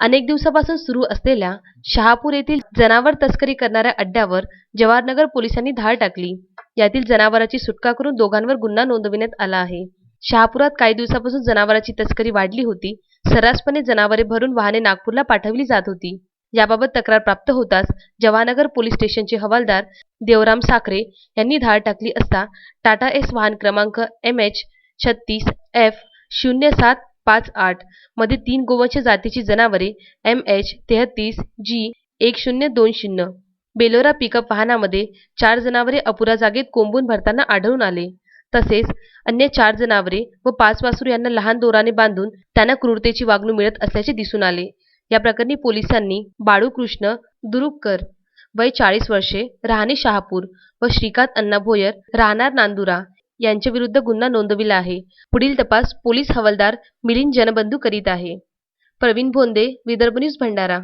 अनेक दिवसापासून सुरू असलेल्या शहापूर येथील जनावर तस्करी करणाऱ्या अड्ड्यावर जवाहरनगर पोलिसांनी धाड टाकली. यातील जनावराची सुटका करून दोघांवर गुन्हा नोंदविण्यात आला आहे. शहापुरात काही दिवसापासून जनावरांची तस्करी वाढली होती. सर्रासपणे जनावरे भरून वाहने नागपूरला पाठवली जात होती. याबाबत तक्रार प्राप्त होताच जवानगर पोलीस स्टेशनचे हवालदार देवराम साखरे यांनी धाड टाकली असता टाटा एस वाहन क्रमांक एम एच छत्तीस एफ शून्य सात पाच आठमध्ये तीन गोवंश जातीची जनावरे एम एच तेहतीस जी एक शून्य दोन शून्य. बेलोरा पिकअप वाहनामध्ये चार जनावरे अपुरा जागेत कोंबून भरताना आढळून आले. तसेच अन्य चार जनावरे व पाच वासरू यांना लहान दोराने बांधून त्यांना क्रूरतेची वागणूक मिळत असल्याचे दिसून आले. या प्रकरणी पोलिसांनी बाळू कृष्ण दुरुककर वय चाळीस वर्षे राहणे शहापूर व श्रीकांत अण्णा भोयर राहणार नांदुरा यांच्या विरुद्ध गुन्हा नोंदविला आहे. पुढील तपास पोलीस हवालदार मिलिंद जनबंधू करीत आहे. प्रवीण भोंदे विदर्भ न्यूज भंडारा.